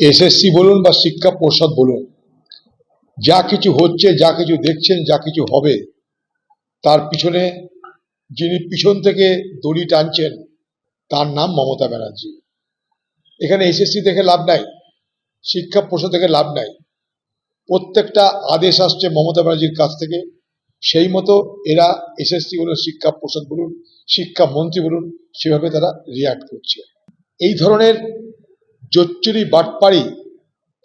SSC বলুন বা শিক্ষা পর্ষদ বলুন, যা কিছু হচ্ছে, যা কিছু দেখছেন, যা কিছু হবে, তার পিছনে যিনি পিছন থেকে দড়ি টানছেন, তার নাম মমতা ব্যানার্জি। এখানে এসএসসি দেখে লাভ নাই, শিক্ষা পর্ষদ থেকে লাভ নাই। প্রত্যেকটা আদেশ আসছে মমতা ব্যানার্জির কাছ থেকে। সেই মতো এরা এসএসসি বলুন, শিক্ষা পর্ষদ বলুন, শিক্ষা মন্ত্রী বলুন, সেভাবে তারা রিয়াক্ট করছে। এই ধরনের জোচ্চুরি, বাটপাড়ি,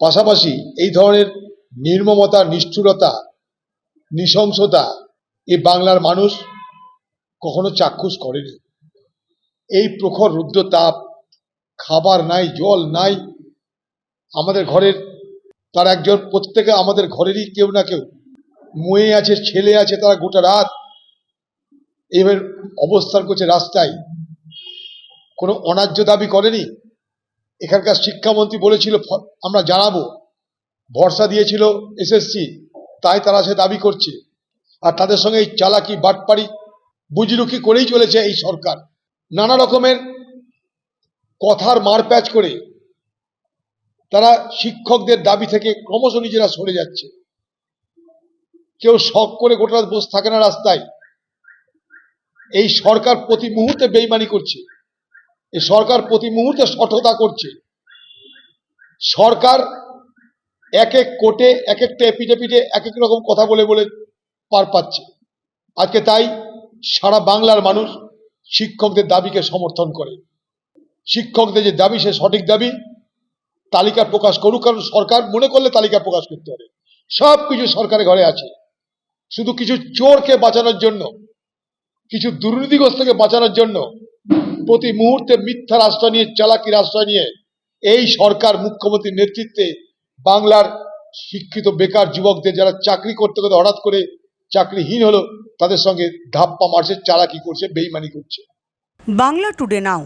পাশাপাশি এই ধরনের নির্মমতা, নিষ্ঠুরতা, নৃশংসতা এই বাংলার মানুষ কখনো চাক্ষুষ করেনি। এই প্রখর রুদ্র তাপ খাবার নাই, জল নাই, আমাদের ঘরের, তার একজন প্রত্যেকে আমাদের ঘরেরই কেউ না কেউ, মুয়ে আছে, ছেলে আছে তারা গোটা রাত এবার অবস্থান করছে রাস্তায়। কোনো অন্যায্য দাবি করেনি? এখানকার শিক্ষামন্ত্রী বলেছিল আমরা জানাব। ভরসা দিয়েছিল এসএসসি, তাই তারা সে দাবি করছে। আর তাদের সঙ্গে এই চালাকি বাটপাড়ি, বুজরুকি করেই চলেছে এই সরকার। নানা রকমের কথার মারপ্যাচ করে তারা শিক্ষকদের দাবি থেকে ক্রমশ নিজেরা সরে যাচ্ছে। কেউ শখ করে গোটা বসে থাকে না রাস্তায়। এই সরকার প্রতি মুহূর্তে বেইমানি করছে। এই সরকার প্রতি মুহূর্তে সঠতা করছে। সরকার এক এক কোটে এক একটা এপিডেপিডে এক এক রকম কথা বলে বলে পার পাচ্ছে। আজকে তাই সারা বাংলার মানুষ শিক্ষকদের দাবিকে সমর্থন করে। শিক্ষকদের যে দাবি, সে সঠিক দাবি, তালিকা প্রকাশ করুক, কারণ সরকার মনে করলে তালিকা প্রকাশ করতে হবে সব কিছু সরকারের ঘরে আছে। শুধু কিছু চোরকে বাঁচানোর জন্য, কিছু দুর্নীতিগ্রস্তকে বাঁচানোর জন্য প্রতি মুহূর্তে মিথ্যা আশ্রয় নিয়ে চালাকির আশ্রয় নিয়ে এই সরকার মুখ্যমন্ত্রীর নেতৃত্বে বাংলার শিক্ষিত বেকার যুবকদের যারা চাকরি করতে করতে হঠাৎ করে চাকরিহীন হলো, তাদের সঙ্গে ধাপ্পা মারছে, চালাকি করছে, বেইমানি করছে। Bangla today now.